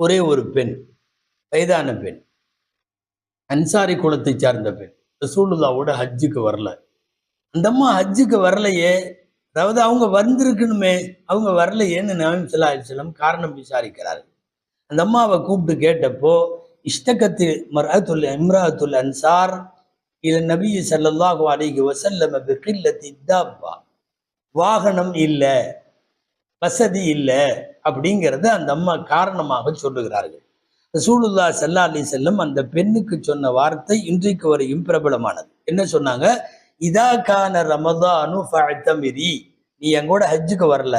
ஒரே ஒரு பெண் வயதான பெண் அன்சாரி குலத்தை சார்ந்த பெண். ரசூலுல்லாவோட ஹஜ்ஜுக்கு வரல. அந்த அம்மா ஹஜ்ஜுக்கு வரலையே அதாவது அவங்க வந்திருக்கணுமே அவங்க வரலையேன்னு நவீன் சல்லா அலிஸ்லம் காரணம் விசாரிக்கிறார் அந்த அம்மாவை கூப்பிட்டு கேட்டப்போ இஷ்டகத்து மரத்துல் இம்ராத்துல் அன்சார் இது நபி சல்லாஹு அலைஹி வசல்லம் பிகில்லத்தி தாப்பா. வாகனம் இல்லை வசதி இல்லை அப்படிங்கிறத அந்த அம்மா காரணமாக சொல்லுகிறார்கள். ரசூலுல்லா சல்லா அலி செல்லம் அந்த பெண்ணுக்கு சொன்ன வார்த்தை இன்றைக்கு வரையும் பிரபலமானது. என்ன சொன்னாங்க? இதா கான ரமதானு ஃபஅத்தமிரி. நீ எங்கூட ஹஜ்ஜுக்கு வரல.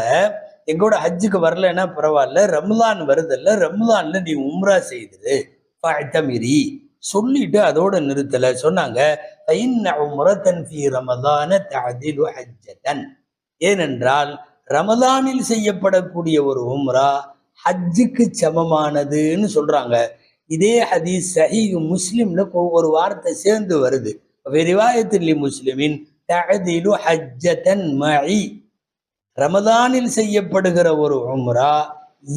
எங்கூட ஹஜ்ஜுக்கு வரலன்னா பரவாயில்ல. ரம்லான் வருதல்ல. ரம்லான்ல நீ உம்ரா செய்துரு. ஃபஅத்தமிரி. சொல்லிட்டு அதோட நிறுத்தல. சொன்னாங்க ஐன் உம்ரத்தன் ஃபி ரமதான தஹதிலு ஹஜ்ஜதன். ஏனென்றால் ரமதானில் செய்யப்படக்கூடிய ஒரு உம்ரா ஹஜ்ஜுக்கு சமமானதுன்னு சொல்றாங்க. இதே ஹதீஸ் சஹி முஸ்லிம்ல ஒரு வார்த்தை சேர்ந்து வருது. ரிவாயத்தில் முஸ்லிமின் தஅதிலு ஹஜ்ஜதன் மஇ ரமதானில் செய்யப்படுகிற ஒரு உம்ரா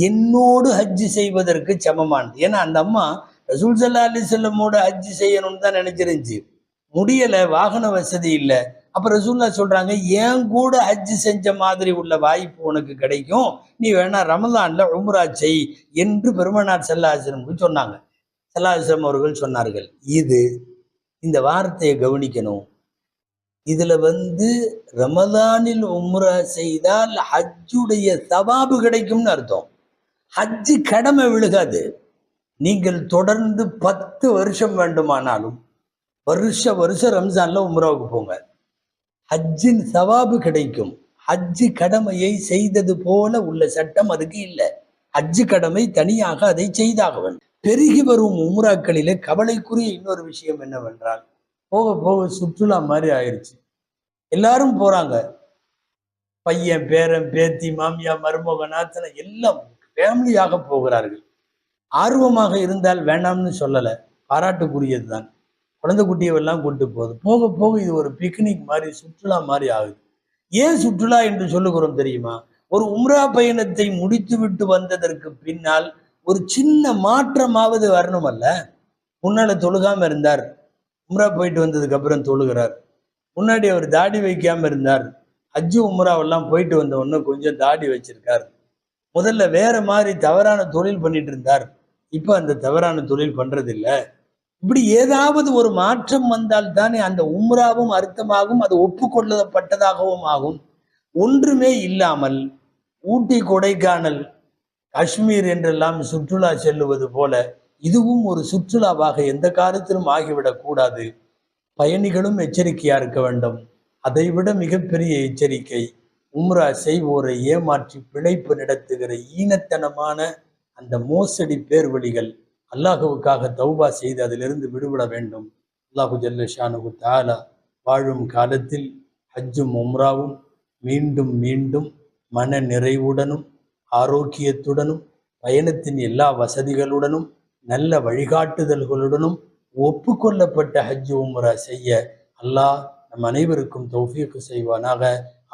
என்னோடு ஹஜ்ஜு செய்வதற்கு சமமானது. ஏன்னா அந்த அம்மா ரசூல் சல்லா அலி செல்லமோட ஹஜ்ஜு செய்யணும்னு தான் நினைச்சிருந்துச்சு. முடியல வாகன வசதி இல்லை. அப்ப ரசூல்லா சொல்றாங்க ஏன் கூட ஹஜ் செஞ்ச மாதிரி உள்ள வாய்ப்பு உனக்கு கிடைக்கும். நீ வேணா ரமலான்ல உம்ரா செய் என்று பெருமனார் செல்லாசிரமுக்கு சொன்னாங்க. செல்லாசிரம் அவர்கள் சொன்னார்கள் இது இந்த வார்த்தையை கவனிக்கணும். இதுல வந்து ரமதானில் உம்ரா செய்தால் ஹஜ்ஜுடைய சவாபு கிடைக்கும்னு அர்த்தம். ஹஜ்ஜு கடமை விழுகாது. நீங்கள் தொடர்ந்து பத்து வருஷம் வேண்டுமானாலும் வருஷ வருஷம் ரம்ஜான்ல உம்ராவுக்கு போங்க. ஹஜ்ஜின் சவாபு கிடைக்கும். ஹஜ்ஜு கடமையை செய்தது போல உள்ள சட்டம் அதுக்கு இல்லை. ஹஜ்ஜு கடமை தனியாக அதை செய்தாக வேண்டும். பெருகி வரும் உம்ராக்களிலே கவலைக்குரிய இன்னொரு விஷயம் என்னவென்றால் போக போக சுற்றுலா மாதிரி ஆயிடுச்சு எல்லாரும் போறாங்க. பையன் பேரன் பேத்தி மாமியா மருமக நாத்தனை எல்லாம் ஃபேமிலியாக போகிறார்கள். ஆர்வமாக இருந்தால் வேண்டாம்னு சொல்லலை. பாராட்டுக்குரியது தான் குழந்தை குட்டியவெல்லாம் கூட்டு போகுது. போக போக இது ஒரு பிக்னிக் மாதிரி சுற்றுலா மாதிரி ஆகுது. ஏன் சுற்றுலா என்று சொல்லுகிறோம் தெரியுமா? ஒரு உம்ரா பயணத்தை முடித்து விட்டு வந்ததற்கு பின்னால் ஒரு சின்ன மாற்றமாவது வரணும் அல்ல. முன்னால தொழுகாம இருந்தார். உம்ரா போயிட்டு வந்ததுக்கு அப்புறம் தொழுகிறார். முன்னாடி அவர் தாடி வைக்காம இருந்தார். ஹஜ்ஜு உம்ராவெல்லாம் போயிட்டு வந்த உடனே கொஞ்சம் தாடி வச்சிருக்கார். முதல்ல வேற மாதிரி தவறான தொழில் பண்ணிட்டு இருந்தார். இப்ப அந்த தவறான தொழில் பண்றதில்லை. இப்படி ஏதாவது ஒரு மாற்றம் வந்தால் தானே அந்த உம்ராவும் அர்த்தமாகும் அது ஒப்புக்கொள்ளப்பட்டதாகவும் ஆகும். ஒன்றுமே இல்லாமல் ஊட்டி கொடைக்கானல் காஷ்மீர் என்றெல்லாம் சுற்றுலா செல்லுவது போல இதுவும் ஒரு சுற்றுலாவாக எந்த காலத்திலும் ஆகிவிடக் கூடாது. பயணிகளும் எச்சரிக்கையா இருக்க வேண்டும். அதைவிட மிகப்பெரிய எச்சரிக்கை உம்ரா செய்வோரை ஏமாற்றி பிழைப்பு நடத்துகிற ஈனத்தனமான அந்த மோசடி பேர்வழிகள். அல்லாஹுவுக்காக தௌபா செய்து அதிலிருந்து விடுபட வேண்டும். அல்லாஹு ஜல்ல ஷானுகு தாலா வாழும் காலத்தில் ஹஜ்ஜும் உம்ராவும் மீண்டும் மீண்டும் மன நிறைவுடனும் ஆரோக்கியத்துடனும் பயணத்தின் எல்லா வசதிகளுடனும் நல்ல வழிகாட்டுதல்களுடனும் ஒப்புக்கொள்ளப்பட்ட ஹஜ் உம்ரா செய்ய அல்லாஹ் நம் அனைவருக்கும் தௌஃபீக்கு செய்வானாக.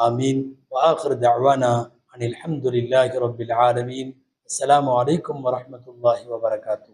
ஆமீன். வாஹர் தவானா அனில் அஹமதுல்லாஹி ரபில் ஆலமீன். அஸ்லாம் வலைக்கம் வரஹ்மத்துல்லாஹி வபரகாத்து